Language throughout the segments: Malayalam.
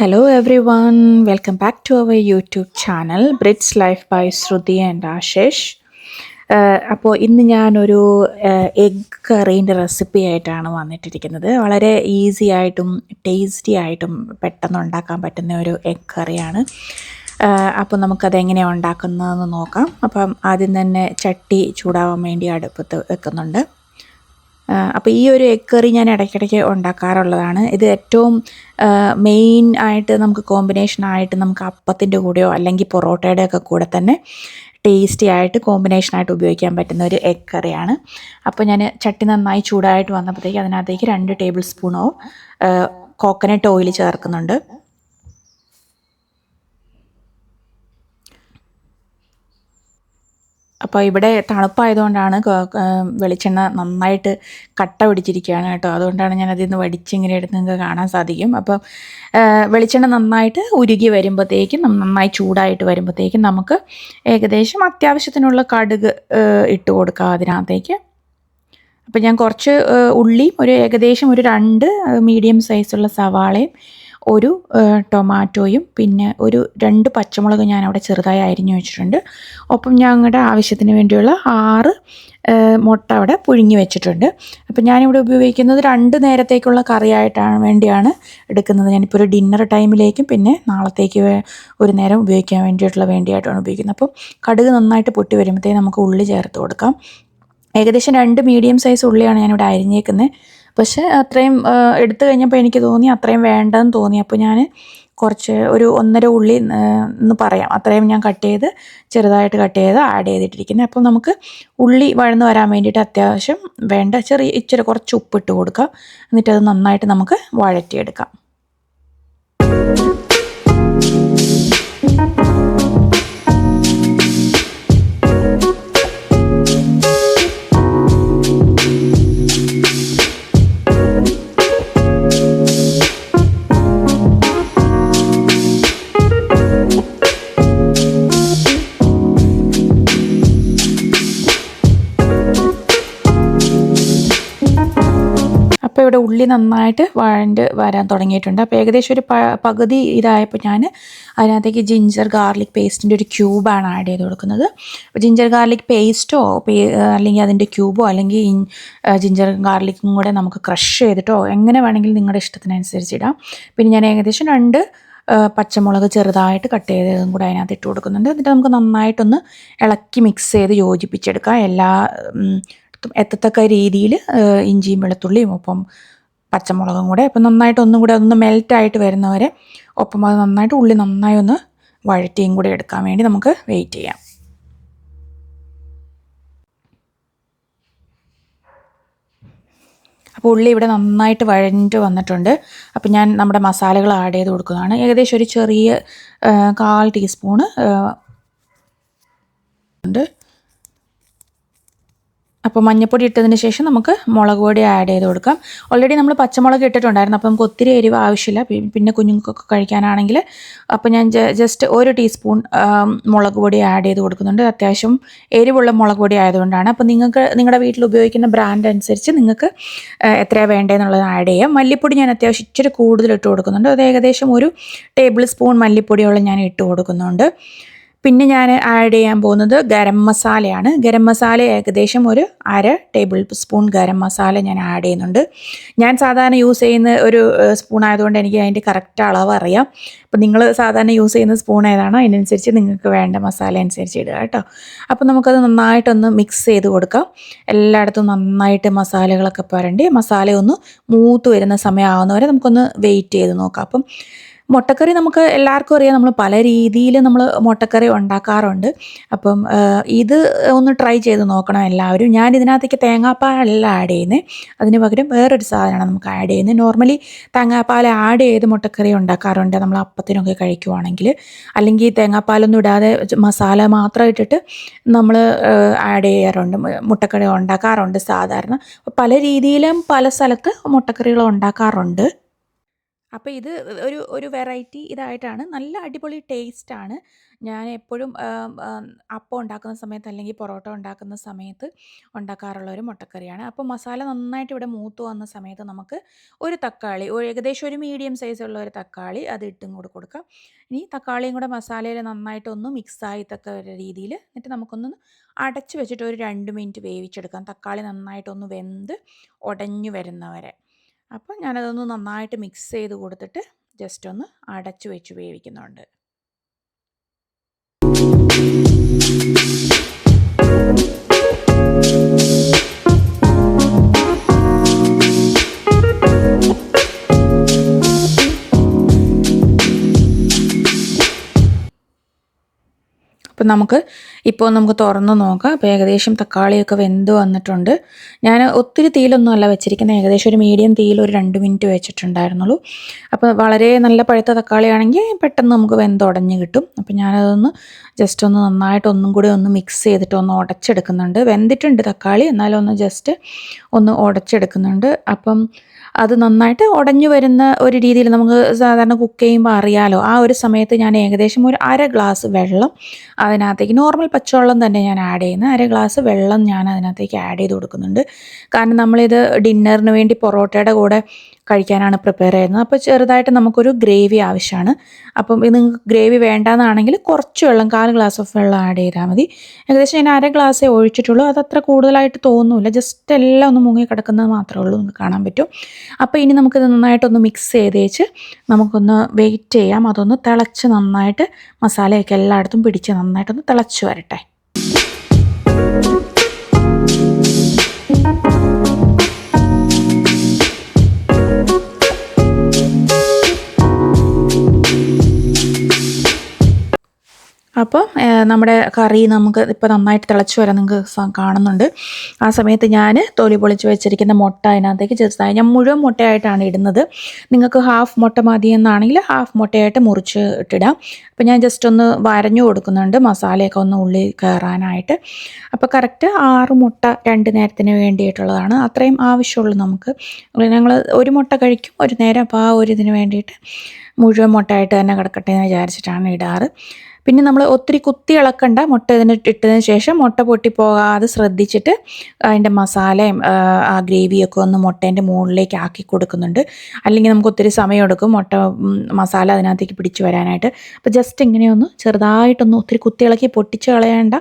Hello one welcome back to our YouTube channel brides life by Sruthi and Ashesh അപ്പോൾ ഇന്ന് ഞാനൊരു എഗ് കറീന്റെ റെസിപ്പി ആയിട്ടാണ് വന്നിട്ടിരിക്കുന്നത്. വളരെ ഈസി ആയിട്ടും ടേസ്റ്റി ആയിട്ടും പെട്ടെന്ന് ഉണ്ടാക്കാൻ പറ്റുന്ന ഒരു എഗ് കറിയാണ് അപ്പോൾ നമുക്കത് എങ്ങനെയാണ് ഉണ്ടാക്കുന്നതെന്ന് നോക്കാം. അപ്പം ആദ്യം തന്നെ ചട്ടി ചൂടാവാൻ വേണ്ടി അടുപ്പത്ത് വെക്കുന്നുണ്ട്. അപ്പോൾ ഈ ഒരു എഗ് കറി ഞാൻ ഇടയ്ക്കിടയ്ക്ക് ഉണ്ടാക്കാറുള്ളതാണ്. ഇത് ഏറ്റവും മെയിൻ ആയിട്ട് നമുക്ക് കോമ്പിനേഷൻ ആയിട്ട് നമുക്ക് അപ്പത്തിന്റെ കൂടെയോ അല്ലെങ്കിൽ പൊറോട്ടയുടെ ഒക്കെ കൂടെ തന്നെ ടേസ്റ്റി ആയിട്ട് കോമ്പിനേഷനായിട്ട് ഉപയോഗിക്കാൻ പറ്റുന്ന ഒരു എഗ് കറിയാണ് അപ്പോൾ ഞാൻ ചട്ടി നന്നായി ചൂടായിട്ട് വന്നപ്പോഴത്തേക്ക് അതിനകത്തേക്ക് രണ്ട് ടേബിൾ സ്പൂണോ കോക്കനട്ട് ഓയിൽ ചേർക്കുന്നുണ്ട്. അപ്പോൾ ഇവിടെ തണുപ്പായതുകൊണ്ടാണ് വെളിച്ചെണ്ണ നന്നായിട്ട് കട്ട പിടിച്ചിരിക്കുകയാണ് കേട്ടോ. അതുകൊണ്ടാണ് ഞാൻ അതിൽ നിന്ന് വടിച്ചിങ്ങനെ എടുത്ത് നിങ്ങൾക്ക് കാണാൻ സാധിക്കും. അപ്പോൾ വെളിച്ചെണ്ണ നന്നായിട്ട് ഉരുകി വരുമ്പോഴത്തേക്കും നന്നായി ചൂടായിട്ട് വരുമ്പോഴത്തേക്കും നമുക്ക് ഏകദേശം അത്യാവശ്യത്തിനുള്ള കടുക് ഇട്ട് കൊടുക്കാം അതിനകത്തേക്ക്. അപ്പോൾ ഞാൻ കുറച്ച് ഉള്ളിയും ഒരു ഏകദേശം ഒരു രണ്ട് മീഡിയം സൈസുള്ള സവാളയും ഒരു ടൊമാറ്റോയും പിന്നെ ഒരു രണ്ട് പച്ചമുളക് ഞാൻ അവിടെ ചെറുതായി അരിഞ്ഞു വെച്ചിട്ടുണ്ട്. ഒപ്പം ഞങ്ങളുടെ ആവശ്യത്തിന് വേണ്ടിയുള്ള ആറ് മുട്ട അവിടെ പുഴുങ്ങി വെച്ചിട്ടുണ്ട്. അപ്പം ഞാനിവിടെ ഉപയോഗിക്കുന്നത് രണ്ട് നേരത്തേക്കുള്ള കറിയായിട്ടാണ് വേണ്ടിയാണ് എടുക്കുന്നത്. ഞാനിപ്പോൾ ഒരു ഡിന്നർ ടൈമിലേക്കും പിന്നെ നാളത്തേക്ക് ഒരു നേരം ഉപയോഗിക്കാൻ വേണ്ടിയിട്ടുള്ള വേണ്ടിയായിട്ടാണ് ഉപയോഗിക്കുന്നത്. അപ്പം കടുക് നന്നായിട്ട് പൊട്ടി വരുമ്പോഴത്തേക്ക് നമുക്ക് ഉള്ളി ചേർത്ത് കൊടുക്കാം. ഏകദേശം രണ്ട് മീഡിയം സൈസ് ഉള്ളിയാണ് ഞാനിവിടെ അരിഞ്ഞേക്കുന്നത് പക്ഷേ അത്രയും എടുത്തു കഴിഞ്ഞപ്പോൾ എനിക്ക് തോന്നി അത്രയും വേണ്ടെന്ന് തോന്നി. അപ്പോൾ ഞാൻ കുറച്ച് ഒരു ഒന്നര ഉള്ളി എന്ന് പറയാം. അത്രയും ഞാൻ കട്ട് ചെയ്ത് ചെറുതായിട്ട് കട്ട് ചെയ്ത് ആഡ് ചെയ്തിട്ടിരിക്കുന്നത്. അപ്പോൾ നമുക്ക് ഉള്ളി വഴന്ന് വരാൻ വേണ്ടിയിട്ട് അത്യാവശ്യം വേണ്ട ചെറിയ ഇച്ചിരി കുറച്ച് ഉപ്പിട്ട് കൊടുക്കാം. എന്നിട്ട് അത് നന്നായിട്ട് നമുക്ക് വഴറ്റിയെടുക്കാം. ഇവിടെ ഉള്ളി നന്നായിട്ട് വഴണ്ട് വരാൻ തുടങ്ങിയിട്ടുണ്ട്. അപ്പോൾ ഏകദേശം ഒരു പകുതി ഇതായപ്പോൾ ഞാൻ അതിനകത്തേക്ക് ജിഞ്ചർ ഗാർലിക് പേസ്റ്റിന്റെ ഒരു ക്യൂബാണ് ആഡ് ചെയ്ത് കൊടുക്കുന്നത്. അപ്പോൾ ജിഞ്ചർ ഗാർലിക് പേസ്റ്റോ അല്ലെങ്കിൽ അതിന്റെ ക്യൂബോ അല്ലെങ്കിൽ ജിഞ്ചർ ഗാർലിക്കും കൂടെ നമുക്ക് ക്രഷ് ചെയ്തിട്ടോ എങ്ങനെ വേണമെങ്കിലും നിങ്ങളുടെ ഇഷ്ടത്തിനനുസരിച്ച് ഇടാം. പിന്നെ ഞാൻ ഏകദേശം രണ്ട് പച്ചമുളക് ചെറുതായിട്ട് കട്ട് ചെയ്തതും കൂടെ അതിനകത്ത് ഇട്ട് കൊടുക്കുന്നുണ്ട്. എന്നിട്ട് നമുക്ക് നന്നായിട്ടൊന്ന് ഇളക്കി മിക്സ് ചെയ്ത് യോജിപ്പിച്ചെടുക്കാം. എല്ലാ എത്തത്തക്ക രീതിയിൽ ഇഞ്ചിയും വെളുത്തുള്ളിയും ഒപ്പം പച്ചമുളകും കൂടെ. അപ്പം നന്നായിട്ട് ഒന്നും കൂടെ ഒന്ന് മെൽറ്റായിട്ട് വരുന്നവരെ ഒപ്പം അത് നന്നായിട്ട് ഉള്ളി നന്നായി ഒന്ന് വഴറ്റിയും കൂടെ എടുക്കാൻ വേണ്ടി നമുക്ക് വെയിറ്റ് ചെയ്യാം. അപ്പോൾ ഉള്ളി ഇവിടെ നന്നായിട്ട് വഴഞ്ഞിട്ട് വന്നിട്ടുണ്ട്. അപ്പോൾ ഞാൻ നമ്മുടെ മസാലകൾ ആഡ് ചെയ്ത് കൊടുക്കുന്നതാണ് ഏകദേശം ഒരു ചെറിയ കാൽ ടീസ്പൂണ് ഉണ്ട്. അപ്പോൾ മഞ്ഞപ്പൊടി ഇട്ടതിന് ശേഷം നമുക്ക് മുളക് പൊടി ആഡ് ചെയ്ത് കൊടുക്കാം. ഓൾറെഡി നമ്മൾ പച്ചമുളക് ഇട്ടിട്ടുണ്ടായിരുന്നു. അപ്പോൾ നമുക്ക് ഒത്തിരി എരിവ് ആവശ്യമില്ല. പിന്നെ കുഞ്ഞുങ്ങൾക്കൊക്കെ കഴിക്കാനാണെങ്കിൽ അപ്പോൾ ഞാൻ ജസ്റ്റ് ഒരു ടീസ്പൂൺ മുളക് പൊടി ആഡ് ചെയ്ത് കൊടുക്കുന്നുണ്ട്. അത്യാവശ്യം എരിവുള്ള മുളക് പൊടി ആയതുകൊണ്ടാണ്. അപ്പോൾ നിങ്ങൾക്ക് നിങ്ങളുടെ വീട്ടിൽ ഉപയോഗിക്കുന്ന ബ്രാൻഡ് അനുസരിച്ച് നിങ്ങൾക്ക് എത്രയാണ് വേണ്ടതെന്നുള്ളത് ആഡ് ചെയ്യാം. മല്ലിപ്പൊടി ഞാൻ അത്യാവശ്യം ഇച്ചിരി കൂടുതൽ ഇട്ട് കൊടുക്കുന്നുണ്ട്. അത് ഏകദേശം ഒരു ടേബിൾ സ്പൂൺ മല്ലിപ്പൊടിയോളം ഞാൻ ഇട്ട് കൊടുക്കുന്നുണ്ട്. പിന്നെ ഞാൻ ആഡ് ചെയ്യാൻ പോകുന്നത് ഗരം മസാലയാണ്. ഗരം മസാല ഏകദേശം ഒരു അര ടേബിൾ സ്പൂൺ ഗരം മസാല ഞാൻ ആഡ് ചെയ്യുന്നുണ്ട്. ഞാൻ സാധാരണ യൂസ് ചെയ്യുന്ന ഒരു സ്പൂൺ ആയതുകൊണ്ട് എനിക്ക് അതിന്റെ കറക്റ്റ് അളവ് അറിയാം. അപ്പോൾ നിങ്ങൾ സാധാരണ യൂസ് ചെയ്യുന്ന സ്പൂൺ ഏതാണോ? അതിനനുസരിച്ച് നിങ്ങൾക്ക് വേണ്ട മസാല അനുസരിച്ച് ഇടുക കേട്ടോ. അപ്പോൾ നമുക്കത് നന്നായിട്ടൊന്ന് മിക്സ് ചെയ്ത് കൊടുക്കാം. എല്ലായിടത്തും നന്നായിട്ട് മസാലകളൊക്കെ പുരണ്ടി മസാല ഒന്ന് മൂത്ത് വരുന്ന സമയമാകുന്നവരെ നമുക്കൊന്ന് വെയിറ്റ് ചെയ്ത് നോക്കാം. അപ്പം മുട്ടക്കറി നമുക്ക് എല്ലാവർക്കും അറിയാം. നമ്മൾ പല രീതിയിൽ നമ്മൾ മുട്ടക്കറി ഉണ്ടാക്കാറുണ്ട്. അപ്പം ഇത് ഒന്ന് ട്രൈ ചെയ്ത് നോക്കണം എല്ലാവരും. ഞാൻ ഇതിനകത്തേക്ക് തേങ്ങാപ്പാലല്ല ആഡ് ചെയ്യുന്നത് അതിന് പകരം വേറൊരു സാധനമാണ് നമുക്ക് ആഡ് ചെയ്യുന്നത്. നോർമലി തേങ്ങാപ്പാൽ ആഡ് ചെയ്ത് മുട്ടക്കറി ഉണ്ടാക്കാറുണ്ട്. നമ്മൾ അപ്പത്തിനൊക്കെ കഴിക്കുവാണെങ്കിൽ. അല്ലെങ്കിൽ തേങ്ങാപ്പാലൊന്നും ഇടാതെ മസാല മാത്രം ഇട്ടിട്ട് നമ്മൾ ആഡ് ചെയ്യാറുണ്ട്. മുട്ടക്കറി ഉണ്ടാക്കാറുണ്ട് സാധാരണ. പല രീതിയിലും പല സ്ഥലത്ത് മുട്ടക്കറികൾ ഉണ്ടാക്കാറുണ്ട്. അപ്പോൾ ഇത് ഒരു ഒരു വെറൈറ്റി ഇതായിട്ടാണ്. നല്ല അടിപൊളി ടേസ്റ്റ് ആണ്. ഞാൻ എപ്പോഴും അപ്പം ഉണ്ടാക്കുന്ന സമയത്ത് അല്ലെങ്കിൽ പൊറോട്ട ഉണ്ടാക്കുന്ന സമയത്ത് ഉണ്ടാക്കാറുള്ള ഒരു മുട്ടക്കറിയാണ്. അപ്പോൾ മസാല നന്നായിട്ട് ഇവിടെ മൂത്ത് വന്ന സമയത്ത് നമുക്ക് ഒരു തക്കാളി ഒരു ഏകദേശം ഒരു മീഡിയം സൈസുള്ള ഒരു തക്കാളി അത് ഇട്ടും കൂടെ കൊടുക്കാം. ഇനി തക്കാളിയും കൂടെ മസാലയിൽ നന്നായിട്ടൊന്ന് മിക്സ് ആയിത്തക്ക ഒരു രീതിയിൽ എന്നിട്ട് നമുക്കൊന്ന് അടച്ച് വെച്ചിട്ട് ഒരു രണ്ട് മിനിറ്റ് വേവിച്ചെടുക്കാം. തക്കാളി നന്നായിട്ടൊന്ന് വെന്ത് ഉടഞ്ഞു വരുന്നവരെ. അപ്പോൾ ഞാനതൊന്ന് നന്നായിട്ട് മിക്സ് ചെയ്ത് കൊടുത്തിട്ട് ജസ്റ്റ് ഒന്ന് അടച്ചു വെച്ച് വേവിക്കുന്നുണ്ട്. നമുക്ക് ഇപ്പോൾ നമുക്ക് തുറന്ന് നോക്കാം. അപ്പോൾ ഏകദേശം തക്കാളിയൊക്കെ വെന്ത് വന്നിട്ടുണ്ട്. ഞാൻ ഒത്തിരി തീയിലൊന്നും അല്ല വെച്ചിരിക്കുന്നത്. ഏകദേശം ഒരു മീഡിയം തീയിൽ ഒരു രണ്ട് മിനിറ്റ് വെച്ചിട്ടുണ്ടായിരുന്നുള്ളൂ. അപ്പോൾ വളരെ നല്ല പഴുത്ത തക്കാളിയാണെങ്കിൽ പെട്ടെന്ന് നമുക്ക് വെന്തുടഞ്ഞ് കിട്ടും. അപ്പോൾ ഞാനതൊന്ന് ജസ്റ്റ് ഒന്ന് നന്നായിട്ട് ഒന്നും കൂടി ഒന്ന് മിക്സ് ചെയ്തിട്ട് ഒന്ന് ഉടച്ചെടുക്കുന്നുണ്ട്. വെന്തിട്ടുണ്ട് തക്കാളി. എന്നാലും ഒന്ന് ജസ്റ്റ് ഒന്ന് ഉടച്ചെടുക്കുന്നുണ്ട്. അപ്പം അത് നന്നായിട്ട് ഉടഞ്ഞു വരുന്ന ഒരു രീതിയിൽ നമുക്ക് സാധാരണ കുക്ക് ചെയ്യുമ്പോൾ അറിയാലോ. ആ ഒരു സമയത്ത് ഞാൻ ഏകദേശം ഒരു അര ഗ്ലാസ് വെള്ളം അതിനകത്തേക്ക് നോർമൽ പച്ചവെള്ളം തന്നെ ഞാൻ ആഡ് ചെയ്യുന്നത് അര ഗ്ലാസ് വെള്ളം ഞാൻ അതിനകത്തേക്ക് ആഡ് ചെയ്ത് കൊടുക്കുന്നുണ്ട്. കാരണം നമ്മളിത് ഡിന്നറിന് വേണ്ടി പൊറോട്ടയുടെ കൂടെ കഴിക്കാനാണ് പ്രിപ്പയർ ചെയ്യുന്നത്. അപ്പോൾ ചെറുതായിട്ട് നമുക്കൊരു ഗ്രേവി ആവശ്യമാണ്. അപ്പം ഇത് നിങ്ങൾക്ക് ഗ്രേവി വേണ്ടാന്നാണെങ്കിൽ കുറച്ച് വെള്ളം കാൽ ഗ്ലാസ് ഓഫ് വെള്ളം ആഡ് ചെയ്താൽ മതി. ഏകദേശം ഞാൻ അര ഗ്ലാസ്സേ ഒഴിച്ചിട്ടുള്ളൂ. അത് അത്ര കൂടുതലായിട്ട് തോന്നുന്നില്ല. ജസ്റ്റ് എല്ലാം ഒന്ന് മുങ്ങി കിടക്കുന്നത് മാത്രമേ ഉള്ളൂ നിങ്ങൾക്ക് കാണാൻ പറ്റും. അപ്പോൾ ഇനി നമുക്കിത് നന്നായിട്ടൊന്ന് മിക്സ് ചെയ്തേച്ച് നമുക്കൊന്ന് വെയിറ്റ് ചെയ്യാം. അതൊന്ന് തിളച്ച് നന്നായിട്ട് മസാലയൊക്കെ എല്ലായിടത്തും പിടിച്ച് നന്നായിട്ടൊന്ന് തിളച്ച് വരട്ടെ. അപ്പോൾ നമ്മുടെ കറി നമുക്ക് ഇപ്പോൾ നന്നായിട്ട് തിളച്ച് വരാൻ നിങ്ങൾക്ക് കാണുന്നുണ്ട്. ആ സമയത്ത് ഞാൻ തൊലി പൊളിച്ച് വെച്ചിരിക്കുന്ന മുട്ട അതിനകത്തേക്ക് ചെറുതായി ഞാൻ മുഴുവൻ മുട്ടയായിട്ടാണ് ഇടുന്നത്. നിങ്ങൾക്ക് ഹാഫ് മുട്ട മതി എന്നാണെങ്കിൽ ഹാഫ് മുട്ടയായിട്ട് മുറിച്ച് ഇട്ടിടാം. അപ്പോൾ ഞാൻ ജസ്റ്റ് ഒന്ന് വരഞ്ഞു കൊടുക്കുന്നുണ്ട് മസാലയൊക്കെ ഒന്ന് ഉള്ളിൽ കയറാനായിട്ട്. അപ്പോൾ കറക്റ്റ് ആറ് മുട്ട രണ്ട് നേരത്തിന് വേണ്ടിയിട്ടുള്ളതാണ്. അത്രയും ആവശ്യമുള്ളൂ നമുക്ക്. ഞങ്ങൾ ഒരു മുട്ട കഴിക്കും ഒരു നേരം അപ്പോൾ ആ ഒരു ഇതിന് വേണ്ടിയിട്ട് മുഴുവൻ മുട്ടയായിട്ട് തന്നെ കിടക്കട്ടെ എന്ന് വിചാരിച്ചിട്ടാണ് ഇടാറ്. പിന്നെ നമ്മൾ ഒത്തിരി കുത്തി ഇളക്കണ്ട. മുട്ട ഇതിന് ഇട്ടതിന് ശേഷം മുട്ട പൊട്ടിപ്പോകാതെ ശ്രദ്ധിച്ചിട്ട് അതിന്റെ മസാലയും ആ ഗ്രേവിയൊക്കെ ഒന്ന് മുട്ടേന്റെ മുകളിലേക്ക് ആക്കി കൊടുക്കുന്നുണ്ട്. അല്ലെങ്കിൽ നമുക്ക് ഒത്തിരി സമയം എടുക്കും മുട്ട മസാല അതിനകത്തേക്ക് പിടിച്ചു വരാനായിട്ട്. അപ്പോൾ ജസ്റ്റ് ഇങ്ങനെയൊന്ന് ചെറുതായിട്ടൊന്ന് ഒത്തിരി കുത്തി ഇളക്കി പൊട്ടിച്ച് കളയേണ്ട.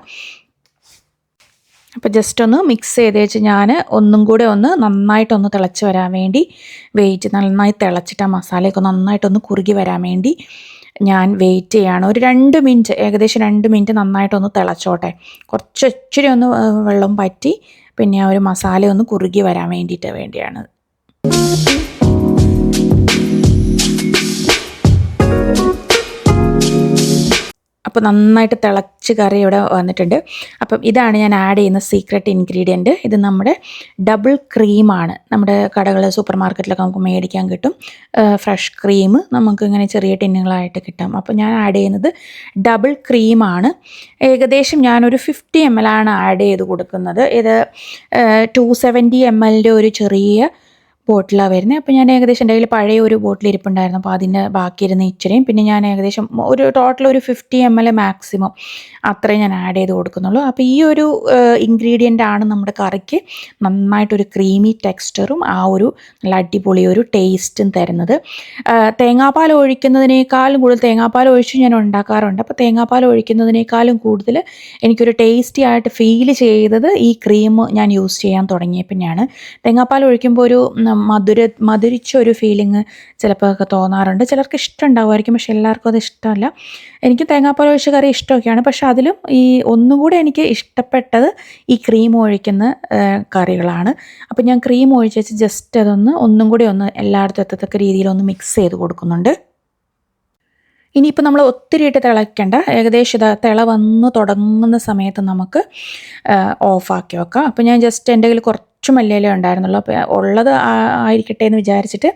അപ്പോൾ ജസ്റ്റ് ഒന്ന് മിക്സ് ചെയ്ത് വെച്ച് ഞാൻ ഒന്നും കൂടെ ഒന്ന് നന്നായിട്ടൊന്ന് തിളച്ച് വരാൻ വേണ്ടി വെയിറ്റ് നന്നായി തിളച്ചിട്ട് ആ മസാലയൊക്കെ നന്നായിട്ടൊന്ന് കുറുകി വരാൻ വേണ്ടി ഞാൻ വെയിറ്റ് ചെയ്യാണ്. ഒരു രണ്ട് മിനിറ്റ് ഏകദേശം രണ്ട് മിനിറ്റ് നന്നായിട്ടൊന്ന് തിളച്ചോട്ടെ. കുറച്ച് ഇച്ചിരി ഒന്ന് വെള്ളം പറ്റി പിന്നെ ആ ഒരു മസാല ഒന്ന് കുറുകി വരാൻ വേണ്ടിയിട്ട് വേണ്ടിയാണ്. അപ്പോൾ നന്നായിട്ട് തിളച്ച് കറി ഇവിടെ വന്നിട്ടുണ്ട്. അപ്പം ഇതാണ് ഞാൻ ആഡ് ചെയ്യുന്ന സീക്രട്ട് ഇൻഗ്രീഡിയന്റ് ഇത് നമ്മുടെ ഡബിൾ ക്രീമാണ് നമ്മുടെ കടകൾ സൂപ്പർ മാർക്കറ്റിലൊക്കെ നമുക്ക് മേടിക്കാൻ കിട്ടും. ഫ്രഷ് ക്രീം നമുക്ക് ഇങ്ങനെ ചെറിയ ടിന്നുകളായിട്ട് കിട്ടും. അപ്പോൾ ഞാൻ ആഡ് ചെയ്യുന്നത് ഡബിൾ ക്രീമാണ് ഏകദേശം ഞാനൊരു ഫിഫ്റ്റി എം എൽ ആണ് ആഡ് ചെയ്ത് കൊടുക്കുന്നത്. ഇത് ടു സെവന്റി എം എല്ലിന്റെ ഒരു ചെറിയ ബോട്ടിലാണ് വരുന്നത് അപ്പോൾ ഞാൻ ഏകദേശം എന്റെ കയ്യിൽ പഴയ ഒരു ബോട്ടിൽ ഇരിപ്പുണ്ടായിരുന്നു. അപ്പോൾ അതിന്റെ ബാക്കിയിരുന്ന ഇച്ചിരിയും. പിന്നെ ഞാൻ ഏകദേശം ഒരു ടോട്ടൽ ഒരു ഫിഫ്റ്റി എം എൽ മാക്സിമം അത്രയും ഞാൻ ആഡ് ചെയ്ത് കൊടുക്കുന്നുള്ളൂ. അപ്പോൾ ഈ ഒരു ഇൻഗ്രീഡിയന്റ് ആണ് നമ്മുടെ കറിക്ക് നന്നായിട്ടൊരു ക്രീമി ടെക്സ്ചറും ആ ഒരു നല്ല അടിപൊളി ഒരു ടേസ്റ്റും തരുന്നത്. തേങ്ങാപ്പാൽ ഒഴിക്കുന്നതിനേക്കാളും കൂടുതൽ തേങ്ങാപ്പാൽ ഒഴിച്ച് ഞാൻ ഉണ്ടാക്കാറുണ്ട്. അപ്പോൾ തേങ്ങാപ്പാൽ ഒഴിക്കുന്നതിനേക്കാളും കൂടുതൽ എനിക്കൊരു ടേസ്റ്റി ആയിട്ട് ഫീൽ ചെയ്തത് ഈ ക്രീം ഞാൻ യൂസ് ചെയ്യാൻ തുടങ്ങിയ പിന്നെയാണ് തേങ്ങാപ്പാൽ ഒഴിക്കുമ്പോൾ ഒരു മധുര മധുരിച്ച ഒരു ഫീലിംഗ് ചിലപ്പോൾ തോന്നാറുണ്ട്. ചിലർക്ക് ഇഷ്ടം ഉണ്ടാവുമായിരിക്കും പക്ഷെ എല്ലാവർക്കും അത് ഇഷ്ടമല്ല. എനിക്ക് തേങ്ങാപ്പാൽ ഒഴിച്ച കറി ഇഷ്ടമൊക്കെയാണ്. പക്ഷെ അതിലും ഈ ഒന്നുകൂടെ എനിക്ക് ഇഷ്ടപ്പെട്ടത് ഈ ക്രീം ഒഴിക്കുന്ന കറികളാണ്. അപ്പോൾ ഞാൻ ക്രീം ഒഴിച്ച് വെച്ച് ജസ്റ്റ് അതൊന്ന് ഒന്നും കൂടി ഒന്ന് എല്ലായിടത്തും എത്തത്തക്ക രീതിയിലൊന്ന് മിക്സ് ചെയ്ത് കൊടുക്കുന്നുണ്ട്. ഇനിയിപ്പോൾ നമ്മൾ ഒത്തിരി ഇട്ട് തിളയ്ക്കേണ്ട. ഏകദേശം ഇത് തിള വന്ന് തുടങ്ങുന്ന സമയത്ത് നമുക്ക് ഓഫാക്കി വെക്കാം. അപ്പോൾ ഞാൻ ജസ്റ്റ് എന്റെ കയ്യിൽ കുറച്ച് മല്ലിയില ഉണ്ടായിരുന്നുള്ളൂ. അപ്പോൾ ഉള്ളത് ആയിരിക്കട്ടെ എന്ന് വിചാരിച്ചിട്ട്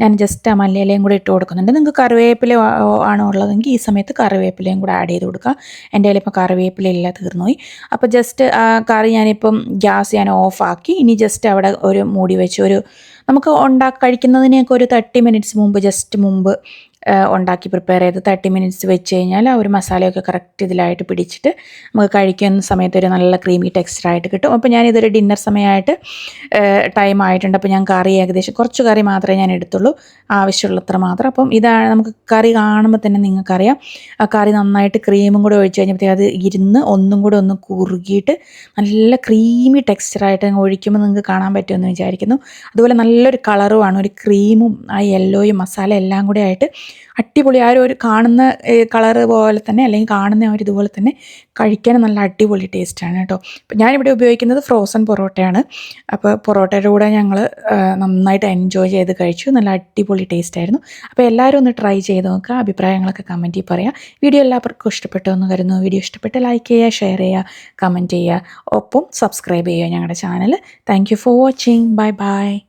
ഞാൻ ജസ്റ്റ് ആ മല്ലിയിലയും കൂടി ഇട്ട് കൊടുക്കുന്നുണ്ട്. നിങ്ങൾക്ക് കറിവേപ്പില ആണോ ഉള്ളതെങ്കിൽ ഈ സമയത്ത് കറിവേപ്പിലയും കൂടെ ആഡ് ചെയ്ത് കൊടുക്കുക എന്റെ കയ്യിൽ ഇപ്പോൾ കറിവേപ്പില ഇല്ല തീർന്നുപോയി. അപ്പോൾ ജസ്റ്റ് ആ കറി ഞാനിപ്പം ഗ്യാസ് ഞാൻ ഓഫാക്കി ഇനി ജസ്റ്റ് അവിടെ ഒരു മൂടി വെച്ച് ഒരു നമുക്ക് ഉണ്ടാക്കി കഴിക്കുന്നതിനൊക്കെ ഒരു തേർട്ടി മിനിറ്റ്സ് മുമ്പ് ജസ്റ്റ് മുമ്പ് ഉണ്ടാക്കി പ്രിപ്പയർ ചെയ്ത് തേർട്ടി മിനിറ്റ്സ് വെച്ച് കഴിഞ്ഞാൽ ആ ഒരു മസാലയൊക്കെ കറക്റ്റ് ഇതിലായിട്ട് പിടിച്ചിട്ട് നമുക്ക് കഴിക്കുന്ന സമയത്ത് ഒരു നല്ല ക്രീമി ടെക്സ്ചറായിട്ട് കിട്ടും. അപ്പോൾ ഞാനിതൊരു ഡിന്നർ സമയമായിട്ട് ടൈം ആയിട്ടുണ്ട്. അപ്പോൾ ഞാൻ കറി ഏകദേശം കുറച്ച് കറി മാത്രമേ ഞാൻ എടുത്തുള്ളൂ. ആവശ്യമുള്ളത്ര മാത്രം. അപ്പം ഇതാണ് നമുക്ക് കറി കാണുമ്പോൾ തന്നെ നിങ്ങൾക്കറിയാം. ആ കറി നന്നായിട്ട് ക്രീമും കൂടെ ഒഴിച്ച് കഴിഞ്ഞപ്പോഴത്തേക്ക് അത് ഇരുന്ന് ഒന്നും കൂടെ ഒന്ന് കുറുകിയിട്ട് നല്ല ക്രീമി ടെക്സ്ചറായിട്ട് ഒഴിക്കുമ്പോൾ നിങ്ങൾക്ക് കാണാൻ പറ്റുമെന്ന് വിചാരിക്കുന്നു. അതുപോലെ നല്ലൊരു കളറുമാണ് ഒരു ക്രീമും ആ യെല്ലോയും മസാല എല്ലാം കൂടെ ആയിട്ട് അടിപൊളി. ആ ഒരു കാണുന്ന കളറ് പോലെ തന്നെ അല്ലെങ്കിൽ കാണുന്ന ആ ഒരു ഇതുപോലെ തന്നെ കഴിക്കാൻ നല്ല അടിപൊളി ടേസ്റ്റാണ് കേട്ടോ. അപ്പം ഞാനിവിടെ ഉപയോഗിക്കുന്നത് ഫ്രോസൺ പൊറോട്ടയാണ്. അപ്പോൾ പൊറോട്ടയുടെ കൂടെ ഞങ്ങൾ നന്നായിട്ട് എൻജോയ് ചെയ്ത് കഴിച്ചു. നല്ല അടിപൊളി ടേസ്റ്റായിരുന്നു അപ്പോൾ എല്ലാവരും ഒന്ന് ട്രൈ ചെയ്ത് നോക്കുക. അഭിപ്രായങ്ങളൊക്കെ കമന്റിൽ പറയാം. വീഡിയോ എല്ലാവർക്കും ഇഷ്ടപ്പെട്ടു എന്ന് കരുതുന്നു. വീഡിയോ ഇഷ്ടപ്പെട്ട് ലൈക്ക് ചെയ്യുക ഷെയർ ചെയ്യുക കമന്റ് ചെയ്യുക. ഒപ്പം സബ്സ്ക്രൈബ് ചെയ്യുക ഞങ്ങളുടെ channel thank for watching bye bye